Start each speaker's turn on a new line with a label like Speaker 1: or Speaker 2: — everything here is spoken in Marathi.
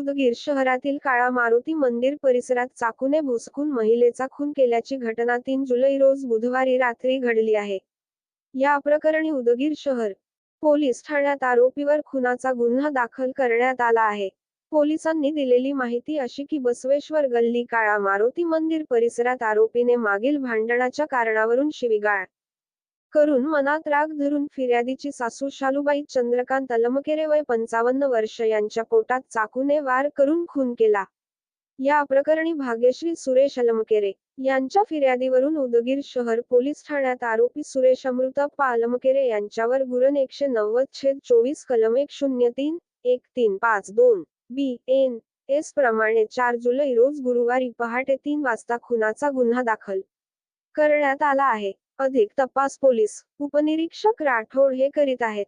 Speaker 1: उदगीर शहरातील काळा मारुती मंदिर परिसरात चाकूने भुसकून महिलेचा खून केल्याची घटना तीन जुलै रोज बुधवारी रात्री घडली आहे. या प्रकरणी उदगीर शहर पोलीस ठाण्यात आरोपीवर खुनाचा गुन्हा दाखल करण्यात आला आहे. पोलिसांनी दिलेली माहिती अशी की बसवेश्वर गल्ली काळा मारुती मंदिर परिसरात आरोपीने मागील भांडणाच्या कारणावरून शिवीगाळ करून मनात राग धरून फिर्यादीची सासू शालूबाई चंद्रकांत अलमकेरे वय पंचावन्न वर्ष यांच्या पोटात चाकूने वार करून खून केला. या प्रकरणी भाग्यश्री सुरेश अलमकेरे यांच्या फिर्यादीवरून उदगीर शहर पोलीस ठाण्यात आरोपी सुरेश अमृतप्पा अलमकेरे यांच्यावर गुरण एकशे नव्वद छेद चोवीस कलम एक शून्य तीन एक तीन पाच दोन बी एन एस प्रमाणे चार जुलै रोज गुरुवारी पहाटे तीन वाजता खुनाचा गुन्हा दाखल करण्यात आला आहे. अधिक तपास पोलीस उपनिरीक्षक राठोड हे करीत आहेत.